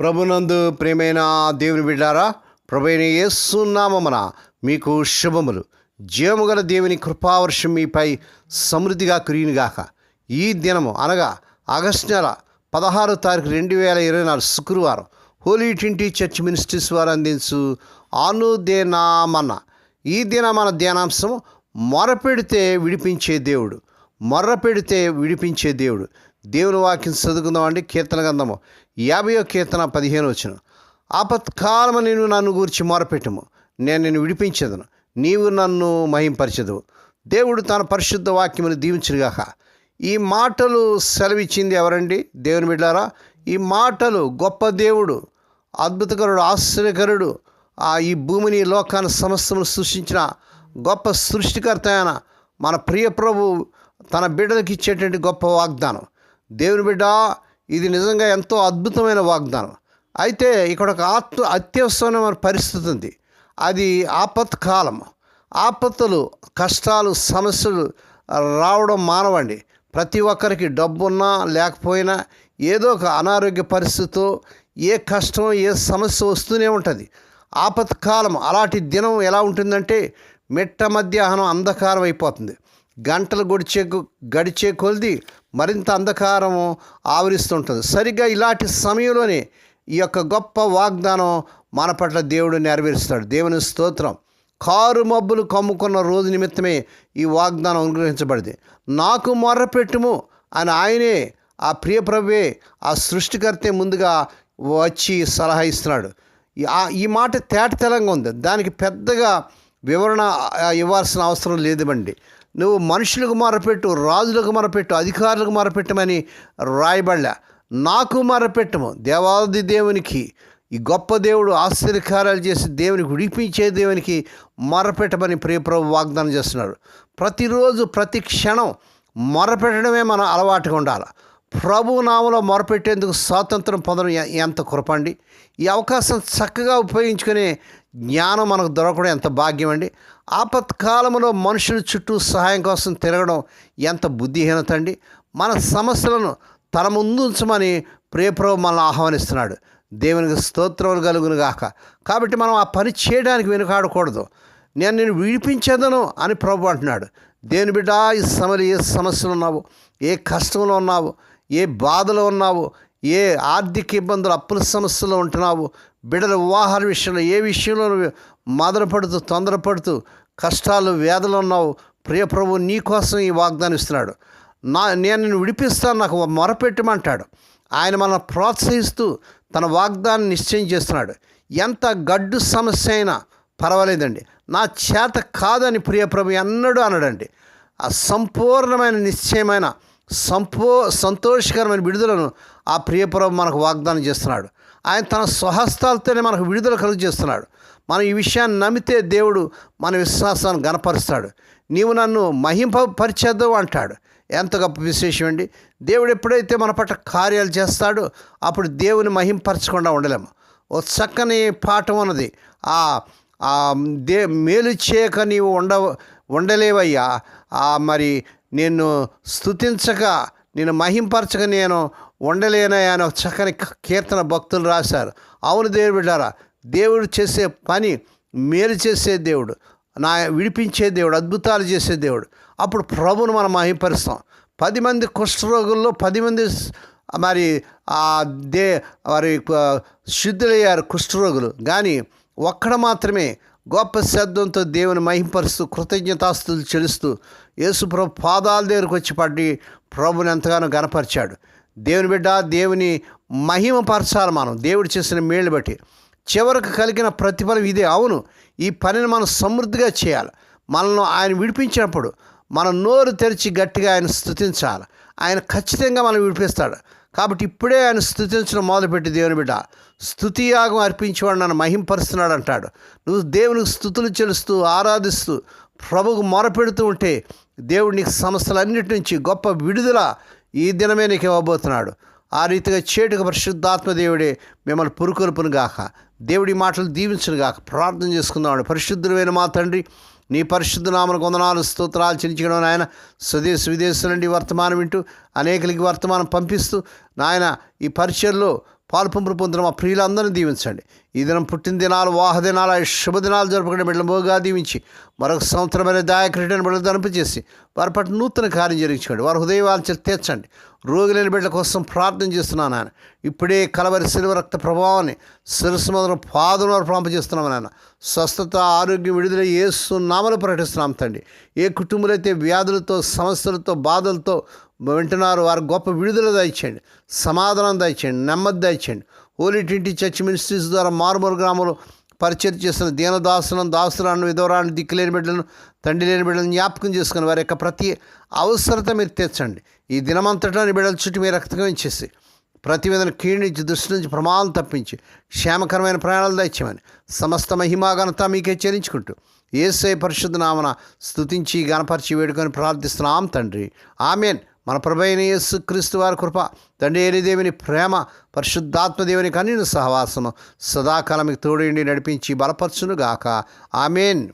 ప్రభునందు ప్రేమైన దేవుని బిడ్డారా ప్రభైన యేసునామమున మీకు శుభములు. జీవముగల దేవుని కృపావర్షం మీపై సమృద్ధిగా కురియునిగాక. ఈ దినము అనగా ఆగస్టు నెల పదహారు తారీఖు రెండు వేల ఇరవై నాలుగు శుక్రవారం హోలీ ట్వంటీ చర్చ్ మినిస్ట్రీస్ వారు అందించు ఆనుదేనామన్న ఈ దిన మన ధ్యానాంశం మొరపెడితే విడిపించే దేవుడు. మొర్ర పెడితే విడిపించే దేవుడు. దేవుని వాక్యం చదువుకుందామండి కీర్తన గంధము యాభయో కీర్తన పదిహేను వచ్చిన ఆపత్కాలము నేను నన్ను గూర్చి మొరపెట్టుము. నేను నేను విడిపించదును. నీవు నన్ను మహింపరచదు దేవుడు తన పరిశుద్ధ వాక్యమును దీవించుగాక ఈ మాటలు సెలవిచ్చింది ఎవరండి? దేవుని బిడ్డారా ఈ మాటలు గొప్ప దేవుడు అద్భుతకరుడు ఆశ్చర్యకరుడు ఆ ఈ భూమిని లోకాన్ని సమస్తమును సృష్టించిన గొప్ప సృష్టికర్త అయిన మన ప్రియ ప్రభు తన బిడ్డలకు ఇచ్చేటువంటి గొప్ప వాగ్దానం. దేవుని బిడ్డ ఇది నిజంగా ఎంతో అద్భుతమైన వాగ్దానం. అయితే ఇక్కడ ఒక ఆత్మ అత్యవసరమైన పరిస్థితి ఉంది. అది ఆపత్కాలం. ఆపత్తులు కష్టాలు సమస్యలు రావడం మానవండి. ప్రతి ఒక్కరికి డబ్బున్నా లేకపోయినా ఏదో ఒక అనారోగ్య పరిస్థితితో ఏ కష్టం ఏ సమస్య వస్తూనే ఉంటుంది. ఆపత్కాలం అలాంటి దినం ఎలా ఉంటుందంటే మిట్ట మధ్యాహ్నం అంధకారం అయిపోతుంది. గంటలు గడిచే గడిచే కొలిది మరింత అంధకారం ఆవరిస్తుంటుంది. సరిగ్గా ఇలాంటి సమయంలోనే ఈ యొక్క గొప్ప వాగ్దానం మన పట్ల దేవుడు నెరవేరుస్తాడు. దేవుని స్తోత్రం. కారు మబ్బులు కమ్ముకున్న రోజు నిమిత్తమే ఈ వాగ్దానం అనుగ్రహించబడింది. నాకు మొర్రపెట్టుము అని ఆయనే ఆ ప్రియప్రభే ఆ సృష్టికర్తే ముందుగా వచ్చి సలహా ఇస్తున్నాడు. ఈ- ఆ- ఈ మాట ఉంది. దానికి పెద్దగా వివరణ ఇవ్వాల్సిన అవసరం లేదండి నువ్వు మనుషులకు మొరపెట్టు రాజులకు మొరపెట్టు అధికారులకు మొరపెట్టమని రాయబడలే. నాకు మొరపెట్టము. దేవాది దేవునికి ఈ గొప్ప దేవుడు ఆశ్చర్యకార్యాలు చేసి దేవునికి విడిపించే దేవునికి మొరపెట్టమని ప్రియప్రభు వాగ్దానం చేస్తున్నాడు. ప్రతిరోజు ప్రతి క్షణం మొరపెట్టడమే మన అలవాటుగా ఉండాలి. ప్రభు నామలో మొరపెట్టేందుకు స్వాతంత్రం పొందడం ఎంత కృపండి. ఈ అవకాశం చక్కగా ఉపయోగించుకునే జ్ఞానం మనకు దొరకడం ఎంత భాగ్యం అండి. ఆపత్కాలంలో మనుషుల చుట్టూ సహాయం కోసం తిరగడం ఎంత బుద్ధిహీనత అండి. మన సమస్యలను తన ముందు ఉంచమని ప్రియప్రభు మనల్ని ఆహ్వానిస్తున్నాడు. దేవునికి స్తోత్రములు కలుగును గాక. కాబట్టి మనం ఆ పని చేయడానికి వెనుకాడకూడదు. నేను నేను విడిపించేదను అని ప్రభు అంటున్నాడు. దేని బిడ్డ ఈ సమలు ఏ సమస్యలు ఉన్నావు? ఏ కష్టంలో ఉన్నావు? ఏ బాధలో ఉన్నావు? ఏ ఆర్థిక ఇబ్బందులు అప్పుల సమస్యలో ఉంటున్నావు? బిడ్డల వివాహాల విషయంలో ఏ విషయంలో మదనపడుతూ తొందరపడుతూ కష్టాలు వేదలు ఉన్నావు? ప్రియ ప్రభు నీకోసం ఈ వాగ్దానం ఇస్తున్నాడు. నా నేను నిన్ను విడిపిస్తాను నాకు మొరపెట్టమంటాడు. ఆయన మన ప్రోత్సహిస్తూ తన వాగ్దాన్ని నిశ్చయం చేస్తున్నాడు. ఎంత గడ్డు సమస్య అయినా పర్వాలేదండి. నా చేత కాదని ప్రియప్రభు ఎన్నడూ అనడండి. ఆ సంపూర్ణమైన నిశ్చయమైన సంపూ సంతోషకరమైన విడుదలను ఆ ప్రియపురం మనకు వాగ్దానం చేస్తున్నాడు. ఆయన తన స్వహస్తాలతోనే మనకు విడుదల కలుగు చేస్తున్నాడు మనం ఈ విషయాన్ని నమ్మితే దేవుడు మన విశ్వాసాన్ని గనపరుస్తాడు నీవు నన్ను మహింపరిచేద్దావు అంటాడు. ఎంత గొప్ప విశేషం అండి. దేవుడు ఎప్పుడైతే మన పట్ల కార్యాలు చేస్తాడో అప్పుడు దేవుని మహింపరచకుండా ఉండలేము. ఓ చక్కని పాఠం ఉన్నది. ఆ ఆ దే మేలు చేయక నీవు ఉండ ఉండలేవయ్యా. ఆ మరి నిన్ను స్తుతించక నేను మహింపరచక నేను ఉండలేనా అని ఒక చక్కని కీర్తన భక్తులు రాశారు. అవును దేవుడు బిడ్డారా దేవుడు చేసే పని మేలు చేసే దేవుడు నా విడిపించే దేవుడు అద్భుతాలు చేసే దేవుడు. అప్పుడు ప్రభును మనం మహింపరుస్తాం. పది మంది కుష్ఠరోగుల్లో పది మంది మరి ఆ దే వారి శుద్ధులయ్యారు కుష్ఠరోగులు. కానీ ఒక్కడ మాత్రమే గొప్ప శబ్దంతో దేవుని మహింపరుస్తూ కృతజ్ఞతాస్తులు చెలుస్తూ యేసుప్రభు పాదాల దగ్గరకు వచ్చి పడి ప్రభుని ఎంతగానో గనపరిచాడు దేవుని బిడ్డ దేవుని మహిమపరచాలి మనం. దేవుడు చేసిన మేళ్ళు బట్టి. చివరకు కలిగిన ప్రతిఫలం ఇదే. అవును ఈ పనిని మనం సమృద్ధిగా చేయాలి. మనల్ని ఆయన విడిపించినప్పుడు మన నోరు తెరిచి గట్టిగా ఆయన స్థుతించాలి ఆయన ఖచ్చితంగా మనం విడిపిస్తాడు. కాబట్టి ఇప్పుడే ఆయన స్థుతించడం మొదలుపెట్టి దేవుని బిడ్డ స్థుతియాగం అర్పించేవాడు నన్ను మహింపరుస్తున్నాడు అంటాడు. నువ్వు దేవునికి స్థుతులు చెలుస్తూ ఆరాధిస్తూ ప్రభుకు మొరపెడుతూ ఉంటే దేవుడు నీకు సమస్యలన్నిటి నుంచి గొప్ప విడుదల ఈ దినమే నీకు ఇవ్వబోతున్నాడు. ఆ రీతిగా చేటుకు పరిశుద్ధాత్మ దేవుడే మిమ్మల్ని పురుకొలుపును గాక దేవుడి మాటలు దీవించను గాక ప్రార్థన చేసుకుందామండి పరిశుద్ధులైన మా తండ్రి నీ పరిశుద్ధ నామను కొందనాలు స్తోత్రాలు చెల్లించడం నాయన. స్వదేశ విదేశాల నుండి వర్తమానం వింటూ అనేకలకి వర్తమానం పంపిస్తూ నాయన ఈ పరిచయలో పాల్పంపులు పొందిన మా ప్రియులందరినీ దీవించండి. ఈ దినం పుట్టిన దినాలు శుభదినాలు జరుపుకునే బిడ్డలు బోగా దీవించి మరొక సంవత్సరమైన దాయక్రీడను బిడ్డలు తనిపించేసి వారి పట్ల నూతన కార్యం జరిగించండి. వారి హృదయవాల్చి తీర్చండి. రోగులైన బిడ్డల కోసం ప్రార్థన చేస్తున్నాను ఆయన ఇప్పుడే కలవరి శిలువ రక్త ప్రభావాన్ని శిరస్సు మొదలు పాదం వరకు పంపజేస్తున్నాం నాయన. స్వస్థత ఆరోగ్యం విడుదల ఏసు నామలు ప్రకటిస్తున్నాం తండి ఏ కుటుంబాలైతే అయితే వ్యాధులతో సమస్యలతో బాధలతో వింటున్నారు. వారి గొప్ప విడుదల దయచేయండి. సమాధానం దయచేయండి. నెమ్మది దయచేయండి. హోలీ ట్వంటీ చర్చ్ మినిస్ట్రీస్ ద్వారా మారుమూరు గ్రామంలో పరిచయం చేస్తున్న దీనదాసులను దాసులను విధవరాన్ని దిక్కులేని బిడ్డలను తండ్రి లేని బిడ్డలను జ్ఞాపకం చేసుకుని వారి యొక్క ప్రతి అవసరత మీరు తెచ్చండి ఈ దినమంతటా బిడ్డల చుట్టూ మీరు రక్తం చేసి ప్రతి విధంగా క్షీణించి దృష్టి నుంచి ప్రమాదం తప్పించి క్షేమకరమైన ప్రయాణాలు దయచేయమని సమస్త మహిమాగనత మీకే చెల్లించుకుంటూ ఏసై పరిశుద్ధ నామన స్థుతించి గణపరిచి వేడుకొని ప్రార్థిస్తున్నాం తండ్రి. ఆమెన్. మన ప్రభైన యేసు క్రీస్తు వారి కృప తండ్రి ఏలిదేవిని ప్రేమ పరిశుద్ధాత్మదేవుని కన్నీను సహవాసము సదాకాలం మీకు నడిపించి బలపరచునుగాక. ఆమెన్.